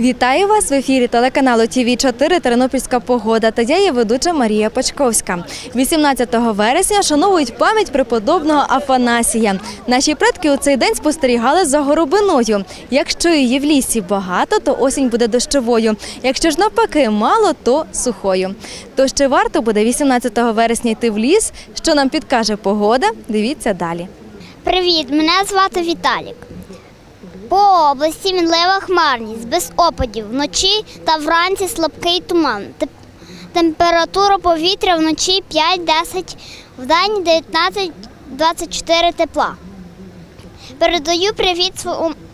Вітаю вас в ефірі телеканалу ТВ 4 Тернопільська погода. Та я є ведуча Марія Пачковська. 18 вересня шановують пам'ять преподобного Афанасія. Наші предки у цей день спостерігали за горобиною. Якщо її в лісі багато, то осінь буде дощовою. Якщо ж навпаки мало, то сухою. То ще варто буде 18 вересня йти в ліс. Що нам підкаже погода? Дивіться далі. Привіт, мене звати Віталік. По області мінлива хмарність, без опадів, вночі та вранці слабкий туман. Температура повітря вночі 5-10, вдень 19-24 тепла. Передаю привіт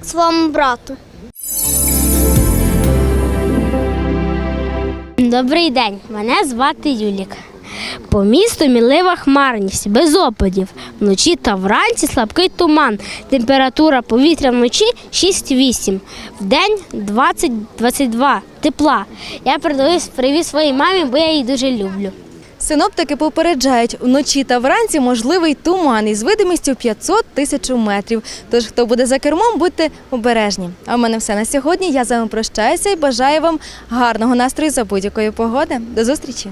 своєму, брату. Добрий день, мене звати Юлік. По місту мінлива хмарність, без опадів. Вночі та вранці слабкий туман. Температура повітря вночі 6-8, вдень 20-22, тепла. Я передаю привіт своїй мамі, бо я її дуже люблю. Синоптики попереджають, вночі та вранці можливий туман із видимістю 500 тисяч метрів. Тож, хто буде за кермом, будьте обережні. А в мене все на сьогодні. Я з вами прощаюся і бажаю вам гарного настрою за будь-якої погоди. До зустрічі!